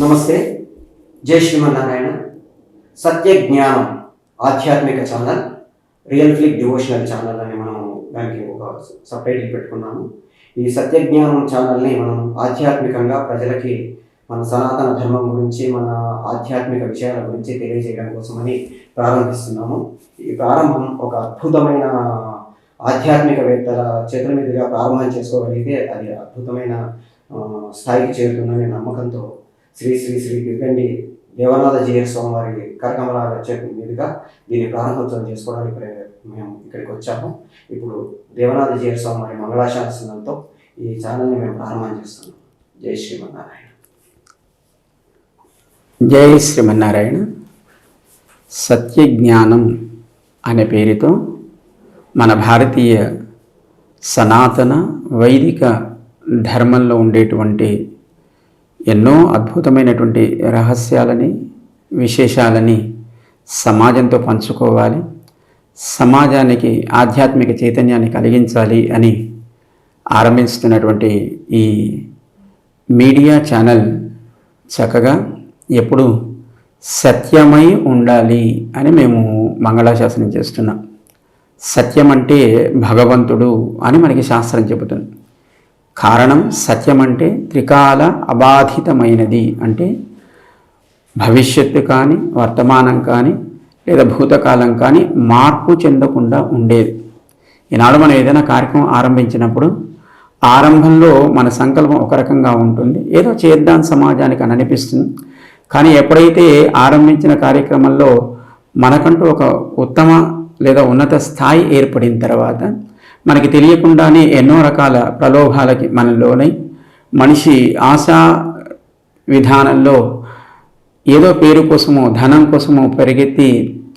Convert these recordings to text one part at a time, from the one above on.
నమస్తే. జై శ్రీమన్నారాయణ. సత్య జ్ఞానం ఆధ్యాత్మిక channel real flick devotional channel అని మనం దానికి ఒక సపరేట్ పెట్టుకున్నాము. ఈ సత్య జ్ఞానం ఛానల్ని మనం ఆధ్యాత్మికంగా ప్రజలకి మన సనాతన ధర్మం గురించి మన ఆధ్యాత్మిక విషయాల గురించి తెలియజేయడం కోసమని ప్రారంభిస్తున్నాము. ఈ ప్రారంభం ఒక అద్భుతమైన ఆధ్యాత్మికవేత్తల చేతుల మీదుగా ప్రారంభం చేసుకోగలిగితే అది అద్భుతమైన స్థాయికి చేరుతుందనే నమ్మకంతో శ్రీ శ్రీ శ్రీ దిగ్గండి దేవనాథ జీఎస్ స్వామి వారి కరకమలాల చేతి మీదుగా దీన్ని ప్రారంభోత్సవం చేసుకోవడానికి మేము ఇక్కడికి వచ్చాము. ఇప్పుడు దేవనాథ జీఎస్ స్వామి వారి మంగళాశాసనంతో ఈ ఛానల్ని మేము ప్రారంభం చేస్తున్నాం. జై శ్రీమన్నారాయణ. జై శ్రీమన్నారాయణ. సత్యజ్ఞానం అనే పేరుతో మన భారతీయ సనాతన వైదిక ధర్మంలో ఉండేటువంటి ఎన్నో అద్భుతమైనటువంటి రహస్యాలని విశేషాలని సమాజంతో పంచుకోవాలి. సమాజానికి ఆధ్యాత్మిక చైతన్యాన్ని కలిగించాలి అని ఆరంభిస్తున్నటువంటి ఈ మీడియా ఛానల్ చక్కగా ఎప్పుడు సత్యమై ఉండాలి అని మేము మంగళాశాసనం చేస్తున్నాం. సత్యం అంటే భగవంతుడు అని మనకి శాస్త్రం చెబుతుంది. కారణం సత్యం అంటే త్రికాల అబాధితమైనది అంటే భవిష్యత్తు కానీ వర్తమానం కానీ లేదా భూతకాలం కానీ మార్పు చెందకుండా ఉండేది. ఈనాడు మనం ఏదైనా కార్యక్రమం ఆరంభించినప్పుడు ఆరంభంలో మన సంకల్పం ఒక రకంగా ఉంటుంది. ఏదో చేద్దాం సమాజానికి అని అనిపిస్తుంది. కానీ ఎప్పుడైతే ఆరంభించిన కార్యక్రమంలో మనకంటూ ఒక ఉత్తమ లేదా ఉన్నత స్థాయి ఏర్పడిన తర్వాత మనకి తెలియకుండానే ఎన్నో రకాల ప్రలోభాలకి మనం లోనై మనిషి ఆశా విధానంలో ఏదో పేరు కోసమో ధనం కోసమో పరిగెత్తి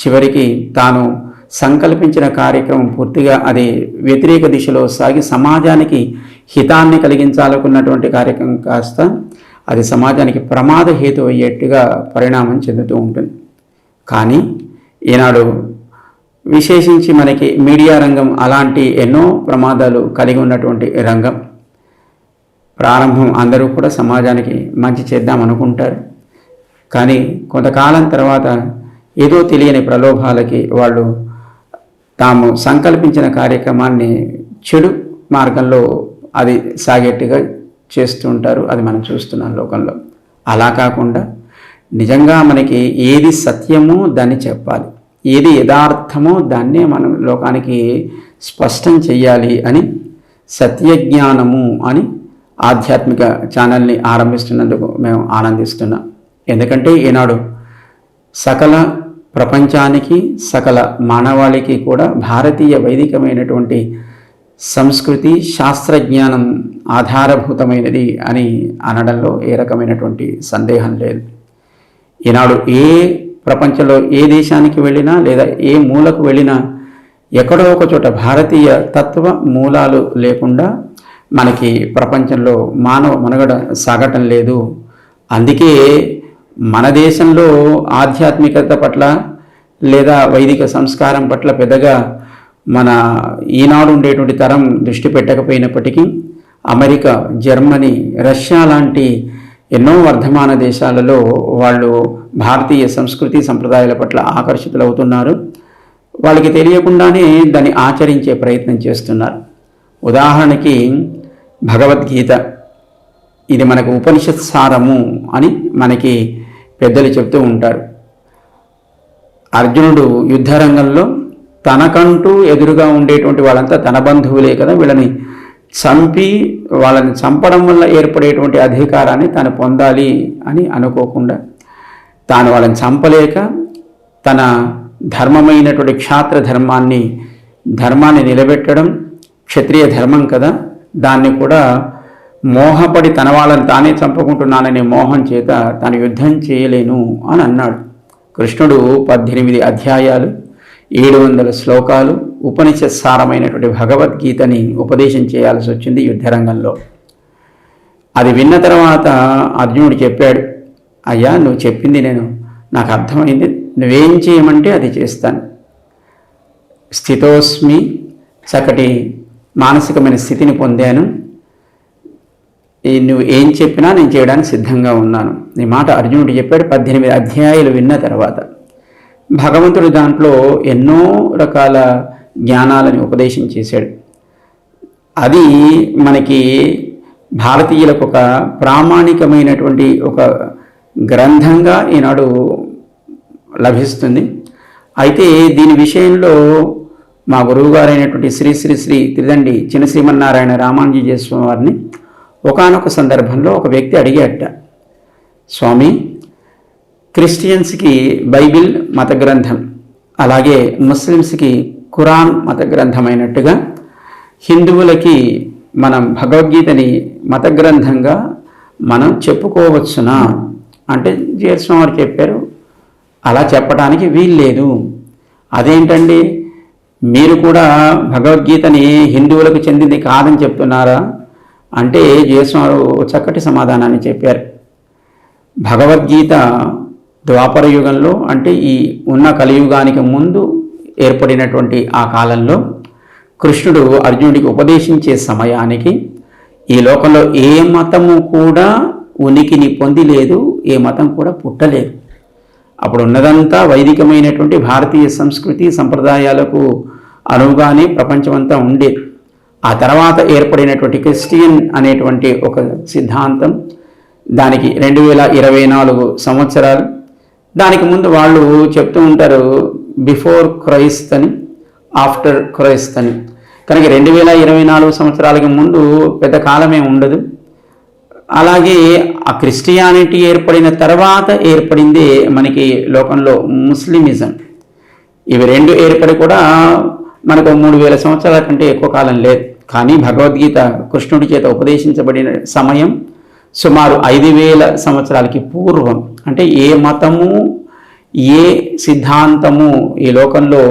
చివరికి తాను సంకల్పించిన కార్యక్రమం పూర్తిగా అది వ్యతిరేక దిశలో సాగి సమాజానికి హితాన్ని కలిగించాలనుకున్నటువంటి కార్యక్రమం కాస్త అది సమాజానికి ప్రమాద హేతు అయ్యేట్టుగా పరిణామం చెందుతూ ఉంటుంది. కానీ ఈనాడు విశేషించి మనకి మీడియా రంగం అలాంటి ఎన్నో ప్రమాదాలు కలిగి ఉన్నటువంటి రంగం. ప్రారంభం అందరూ కూడా సమాజానికి మంచి చేద్దాం అనుకుంటారు. కానీ కొంతకాలం తర్వాత ఏదో తెలియని ప్రలోభాలకి వాళ్ళు తాము సంకల్పించిన కార్యక్రమాన్ని చెడు మార్గంలో అది సాగేట్టుగా చేస్తూ ఉంటారు అది మనం చూస్తున్నాం లోకంలో. అలా కాకుండా నిజంగా మనకి ఏది సత్యమో దాన్ని చెప్పాలి. ఏది యథార్థమో దాన్నే మనం లోకానికి స్పష్టం చెయ్యాలి అని సత్యజ్ఞానము అని ఆధ్యాత్మిక ఛానల్ని ఆరంభిస్తున్నందుకు మేము ఆనందిస్తున్నాం. ఎందుకంటే ఈనాడు సకల ప్రపంచానికి సకల మానవాళికి కూడా భారతీయ వైదికమైనటువంటి సంస్కృతి శాస్త్రజ్ఞానం ఆధారభూతమైనది అని అనడంలో ఏ రకమైనటువంటి సందేహం లేదు. ఈనాడు ఏ ప్రపంచంలో ఏ దేశానికి వెళ్ళినా లేదా ఏ మూలకు వెళ్ళినా ఎక్కడో ఒక చోట భారతీయ తత్వ మూలాలు లేకుండా మనకి ప్రపంచంలో మానవ మనుగడ సాగటం లేదు. అందుకే మన దేశంలో ఆధ్యాత్మికత పట్ల లేదా వైదిక సంస్కారం పట్ల పెద్దగా మన ఈనాడు ఉండేటువంటి తరం దృష్టి పెట్టకపోయినప్పటికీ అమెరికా జర్మనీ రష్యా లాంటి ఎన్నో వర్ధమాన దేశాలలో వాళ్ళు భారతీయ సంస్కృతి సంప్రదాయాల పట్ల ఆకర్షితులవుతున్నారు. వాళ్ళకి తెలియకుండానే దాన్ని ఆచరించే ప్రయత్నం చేస్తున్నారు. ఉదాహరణకి భగవద్గీత ఇది మనకు ఉపనిషత్ సారము అని మనకి పెద్దలు చెప్తూ ఉంటారు. అర్జునుడు యుద్ధరంగంలో తనకంటూ ఎదురుగా ఉండేటువంటి వాళ్ళంతా తన బంధువులే కదా వీళ్ళని చంపి వాళ్ళని చంపడం వల్ల ఏర్పడేటువంటి అధికారాన్ని తాను పొందాలి అని అనుకోకుండా తాను వాళ్ళని చంపలేక తన ధర్మమైనటువంటి క్షాత్ర ధర్మాన్ని ధర్మాన్ని నిలబెట్టడం క్షత్రియ ధర్మం కదా దాన్ని కూడా మోహపడి తన వాళ్ళని తానే చంపుకుంటున్నాననే మోహం చేత తాను యుద్ధం చేయలేను అని అన్నాడు. కృష్ణుడు పద్దెనిమిది అధ్యాయాలు ఏడు వందల శ్లోకాలు ఉపనిషత్ సారమైనటువంటి భగవద్గీతని ఉపదేశం చేయాల్సి వచ్చింది యుద్ధరంగంలో. అది విన్న తర్వాత అర్జునుడు చెప్పాడు అయ్యా నువ్వు చెప్పింది నేను నాకు అర్థమైంది. నువ్వేం చేయమంటే అది చేస్తాను. స్థితోస్మి చక్కటి మానసికమైన స్థితిని పొందాను. నువ్వు ఏం చెప్పినా నేను చేయడానికి సిద్ధంగా ఉన్నాను. నీ మాట అర్జునుడు చెప్పాడు పద్దెనిమిది అధ్యాయులు విన్న తర్వాత. భగవంతుడు దాంట్లో ఎన్నో రకాల జ్ఞానాలని ఉపదేశం చేశాడు. అది మనకి భారతీయులకు ఒక ప్రామాణికమైనటువంటి ఒక గ్రంథంగా ఈనాడు లభిస్తుంది. అయితే దీని విషయంలో మా గురువుగారైనటువంటి శ్రీ శ్రీ శ్రీ త్రిదండి చిన్న శ్రీమన్నారాయణ రామానుజీ స్వామి వారిని ఒకానొక సందర్భంలో ఒక వ్యక్తి అడిగాట స్వామి క్రిస్టియన్స్కి బైబిల్ మత గ్రంథం అలాగే ముస్లిమ్స్కి ఖురాన్ మత గ్రంథమైనట్టుగా హిందువులకి మనం భగవద్గీతని మత గ్రంథంగా మనం చెప్పుకోవచ్చునా? అంటే జీఎస్వామి వారు చెప్పారు అలా చెప్పడానికి వీల్లేదు. అదేంటండి? మీరు కూడా భగవద్గీతని హిందువులకు చెందింది కాదని చెప్తున్నారా? అంటే జయస్వామి చక్కటి సమాధానాన్ని చెప్పారు. భగవద్గీత ద్వాపర యుగంలో అంటే ఈ ఉన్న కలియుగానికి ముందు ఏర్పడినటువంటి ఆ కాలంలో కృష్ణుడు అర్జునుడికి ఉపదేశించే సమయానికి ఈ లోకంలో ఏ మతము కూడా ఉనికిని పొందిలేదు ఏ మతం కూడా పుట్టలేదు. అప్పుడు ఉన్నదంతా వైదికమైనటువంటి భారతీయ సంస్కృతి సంప్రదాయాలకు అనువుగానే ప్రపంచమంతా ఉండేది ఆ తర్వాత ఏర్పడినటువంటి క్రిస్టియన్ అనేటువంటి ఒక సిద్ధాంతం దానికి రెండు వేల ఇరవై నాలుగు సంవత్సరాలు దానికి ముందు వాళ్ళు చెప్తూ ఉంటారు బిఫోర్ క్రైస్ట్ అని ఆఫ్టర్ క్రైస్ట్ అని. కనుక రెండు వేల ఇరవై నాలుగు సంవత్సరాలకి ముందు పెద్ద కాలమే ఉండదు. అలాగే ఆ క్రిస్టియానిటీ ఏర్పడిన తర్వాత ఏర్పడిందే మనకి లోకంలో ముస్లిమిజం. ఇవి రెండు ఏర్పడి కూడా మనకు మూడు వేల సంవత్సరాల కంటే ఎక్కువ కాలం లేదు. కానీ భగవద్గీత కృష్ణుడి చేత ఉపదేశించబడిన సమయం సుమారు ఐదు వేల సంవత్సరాలకి పూర్వం. అంటే ఏ మతము ఏ సిద్ధాంతము ఈ లోకంలో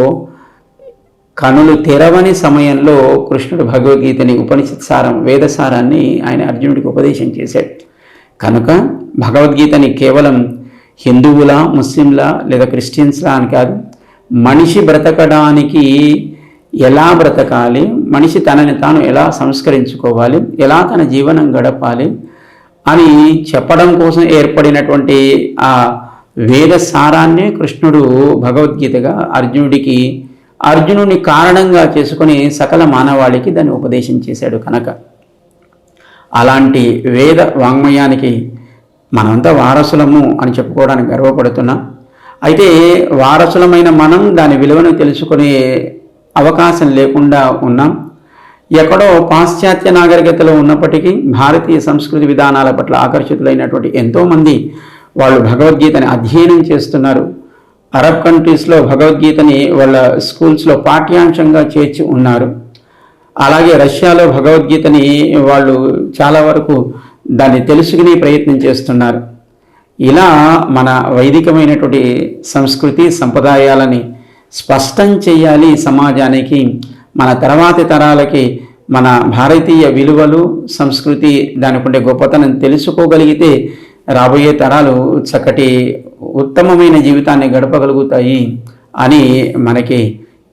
కనులు తెరవని సమయంలో కృష్ణుడు భగవద్గీతని ఉపనిషత్ సారం వేదసారాన్ని ఆయన అర్జునుడికి ఉపదేశం చేశాడు. కనుక భగవద్గీతని కేవలం హిందువులా ముస్లింలా లేదా క్రిస్టియన్స్లా అని కాదు మనిషి బ్రతకడానికి ఎలా బ్రతకాలి మనిషి తనని తాను ఎలా సంస్కరించుకోవాలి ఎలా తన జీవనం గడపాలి అని చెప్పడం కోసం ఏర్పడినటువంటి ఆ వేద సారాన్ని కృష్ణుడు భగవద్గీతగా అర్జునుడికి అర్జునుని కారణంగా చేసుకొని సకల మానవాళికి దాన్ని ఉపదేశం చేశాడు కనుక. అలాంటి వేద వాంగ్మయానికి మనమంతా వారసులము అని చెప్పుకోవడానికి గర్వపడుతున్నాం. అయితే వారసులమైన మనం దాని విలువను తెలుసుకునే అవకాశం లేకుండా ఉన్నాం. ఎక్కడో పాశ్చాత్య నాగరికతలో ఉన్నప్పటికీ భారతీయ సంస్కృతి విధానాల పట్ల ఆకర్షితులైనటువంటి ఎంతోమంది వాళ్ళు భగవద్గీతని అధ్యయనం చేస్తున్నారు. అరబ్ కంట్రీస్లో భగవద్గీతని వాళ్ళ స్కూల్స్లో పాఠ్యాంశంగా చేర్చి ఉన్నారు. అలాగే రష్యాలో భగవద్గీతని వాళ్ళు చాలా వరకు దాన్ని తెలుసుకునే ప్రయత్నం చేస్తున్నారు. ఇలా మన వైదికమైనటువంటి సంస్కృతి సంప్రదాయాలని స్పష్టం చేయాలి సమాజానికి మన తర్వాతి తరాలకి మన భారతీయ విలువలు సంస్కృతి దానికి ఉండే గొప్పతనం తెలుసుకోగలిగితే రాబోయే తరాలు చక్కటి ఉత్తమమైన జీవితాన్ని గడపగలుగుతాయి అని మనకి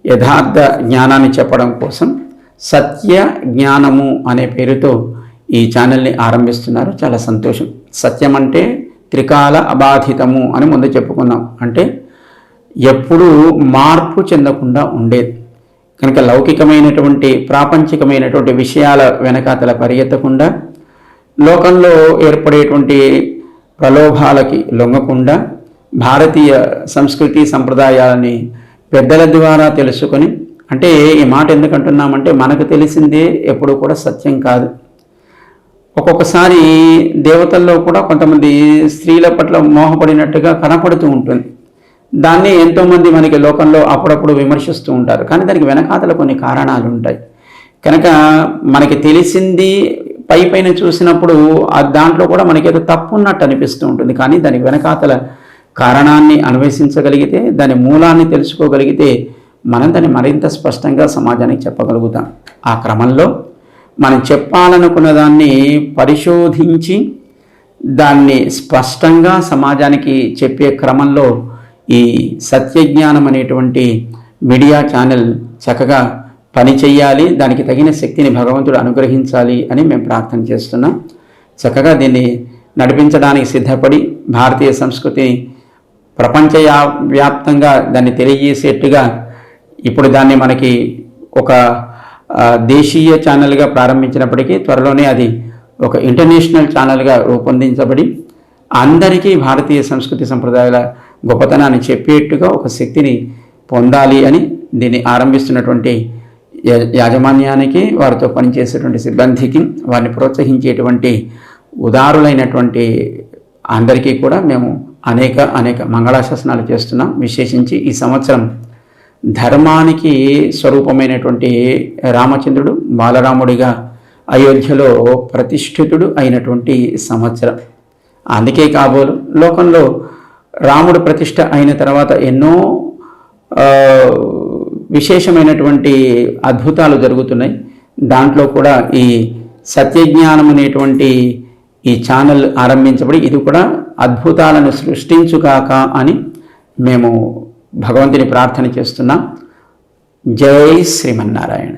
యథార్థ జ్ఞానాన్ని చెప్పడం కోసం సత్య జ్ఞానము అనే పేరుతో ఈ ఛానల్ని ఆరంభిస్తున్నారు. చాలా సంతోషం. సత్యం అంటే త్రికాల అబాధితము అని ముందు చెప్పుకున్నాం. అంటే ఎప్పుడూ మార్పు చెందకుండా ఉండేది. కనుక లౌకికమైనటువంటి ప్రాపంచికమైనటువంటి విషయాల వెనకాతల పరిగెత్తకుండా లోకంలో ఏర్పడేటువంటి ప్రలోభాలకి లొంగకుండా భారతీయ సంస్కృతి సంప్రదాయాలని పెద్దల ద్వారా తెలుసుకొని అంటే ఈ మాట ఎందుకంటున్నామంటే మనకు తెలిసిందే ఎప్పుడు కూడా సత్యం కాదు. ఒక్కొక్కసారి దేవతల్లో కూడా కొంతమంది స్త్రీల పట్ల మోహపడినట్టుగా కనపడుతూ ఉంటుంది. దాన్ని ఎంతోమంది మనకి లోకంలో అప్పుడప్పుడు విమర్శిస్తూ ఉంటారు. కానీ దానికి వెనకాతల కొన్ని కారణాలు ఉంటాయి కనుక మనకి తెలిసింది పై పైన చూసినప్పుడు ఆ దాంట్లో కూడా మనకి ఏదో తప్పు ఉన్నట్టు అనిపిస్తూ ఉంటుంది. కానీ దాని వెనకాతల కారణాన్ని అన్వేషించగలిగితే దాని మూలాన్ని తెలుసుకోగలిగితే మనం దాన్ని మరింత స్పష్టంగా సమాజానికి చెప్పగలుగుతాం. ఆ క్రమంలో మనం చెప్పాలనుకున్న దాన్ని పరిశోధించి దాన్ని స్పష్టంగా సమాజానికి చెప్పే క్రమంలో ఈ సత్యజ్ఞానం అనేటువంటి మీడియా ఛానల్ చక్కగా పని చేయాలి దానికి తగిన శక్తిని భగవంతుడు అనుగ్రహించాలి అని మేము ప్రార్థన చేస్తున్నాం. చక్కగా దీన్ని నడిపించడానికి సిద్ధపడి భారతీయ సంస్కృతి ప్రపంచ వ్యాప్తంగా దాన్ని తెలియజేసేట్టుగా ఇప్పుడు దాన్ని మనకి ఒక దేశీయ ఛానల్గా ప్రారంభించినప్పటికీ త్వరలోనే అది ఒక ఇంటర్నేషనల్ ఛానల్గా రూపొందించబడి అందరికీ భారతీయ సంస్కృతి సంప్రదాయాల గొప్పతనాన్ని చెప్పేట్టుగా ఒక శక్తిని పొందాలి అని దీన్ని ఆరంభిస్తున్నటువంటి యాజమాన్యానికి వారితో పనిచేసేటువంటి సిబ్బందికి వారిని ప్రోత్సహించేటువంటి ఉదారులైనటువంటి అందరికీ కూడా మేము అనేక అనేక మంగళాశాసనాలు చేస్తున్నాం. విశేషించి ఈ సంవత్సరం ధర్మానికి స్వరూపమైనటువంటి రామచంద్రుడు బాలరాముడిగా అయోధ్యలో ప్రతిష్ఠితుడు అయినటువంటి సంవత్సరం. అందుకే కాబోలు లోకంలో రాముడు ప్రతిష్ట అయిన తర్వాత ఎన్నో విశేషమైనటువంటి అద్భుతాలు జరుగుతున్నాయి. దాంట్లో కూడా ఈ సత్యజ్ఞానం అనేటువంటి ఈ ఛానల్ ఆరంభించబడి ఇది కూడా అద్భుతాలను సృష్టించుగాక అని మేము భగవంతుని ప్రార్థన చేస్తున్నాం. జై శ్రీమన్నారాయణ.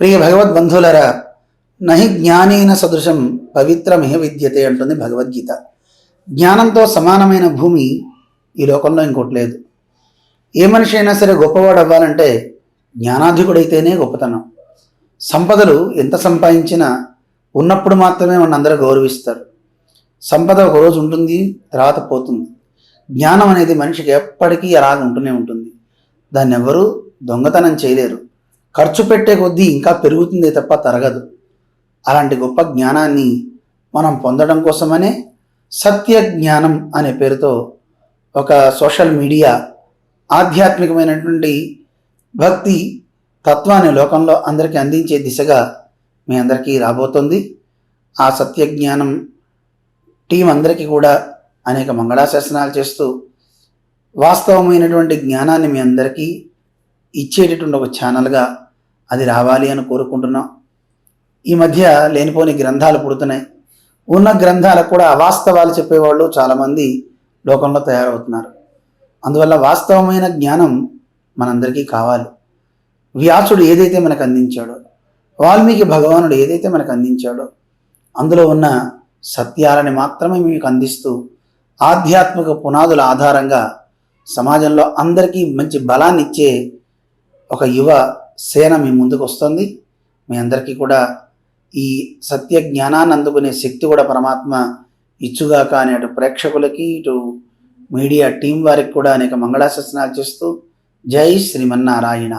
ప్రియ భగవద్బంధువులరా నహి జ్ఞానేన సదృశం పవిత్రమిహ విద్యతే అంటుంది భగవద్గీత. జ్ఞానంతో సమానమైన భూమి ఈ లోకంలో ఇంకోటి లేదు. ఏ మనిషి అయినా సరే గొప్పవాడు అవ్వాలంటే జ్ఞానాధికుడైతేనే గొప్పతనం. సంపదలు ఎంత సంపాదించినా ఉన్నప్పుడు మాత్రమే మన అందరూ గౌరవిస్తారు. సంపద ఒక రోజు ఉంటుంది తర్వాత పోతుంది. జ్ఞానం అనేది మనిషికి ఎప్పటికీ అలాగ ఉంటూనే ఉంటుంది. దాన్ని ఎవరూ దొంగతనం చేయలేరు. ఖర్చు పెట్టే కొద్దీ ఇంకా పెరుగుతుందే తప్ప తరగదు. అలాంటి గొప్ప జ్ఞానాన్ని మనం పొందడం కోసమనే సత్య జ్ఞానం అనే పేరుతో ఒక సోషల్ మీడియా ఆధ్యాత్మికమైనటువంటి భక్తి తత్వాన్ని లోకంలో అందరికీ అందించే దిశగా మీ అందరికీ రాబోతుంది. ఆ సత్య జ్ఞానం టీం అందరికీ కూడా అనేక మంగళాశాసనాలు చేస్తూ వాస్తవమైనటువంటి జ్ఞానాన్ని మీ అందరికీ ఇచ్చేటటువంటి ఒక ఛానల్గా అది రావాలి అని కోరుకుంటున్నాం. ఈ మధ్య లేనిపోని గ్రంథాలు పుడుతున్నాయి. ఉన్న గ్రంథాలకు కూడా అవాస్తవాలు చెప్పేవాళ్ళు చాలామంది లోకంలో తయారవుతున్నారు. అందువల్ల వాస్తవమైన జ్ఞానం మనందరికీ కావాలి. వ్యాసుడు ఏదైతే మనకు అందించాడో వాల్మీకి భగవానుడు ఏదైతే మనకు అందించాడో అందులో ఉన్న సత్యాలని మాత్రమే మీకు అందిస్తూ ఆధ్యాత్మిక పునాదుల ఆధారంగా సమాజంలో అందరికీ మంచి బలాన్ని ఇచ్చే ఒక యువ సేన మీ ముందుకు వస్తుంది. మీ అందరికీ కూడా ఈ సత్య జ్ఞానాన్ని అందుకునే శక్తి కూడా పరమాత్మ ఇచ్చుగాక అని అటు ప్రేక్షకులకి ఇటు మీడియా టీం వారికి కూడా అనేక మంగళాశాసనాలు చేస్తూ జై శ్రీమన్నారాయణ.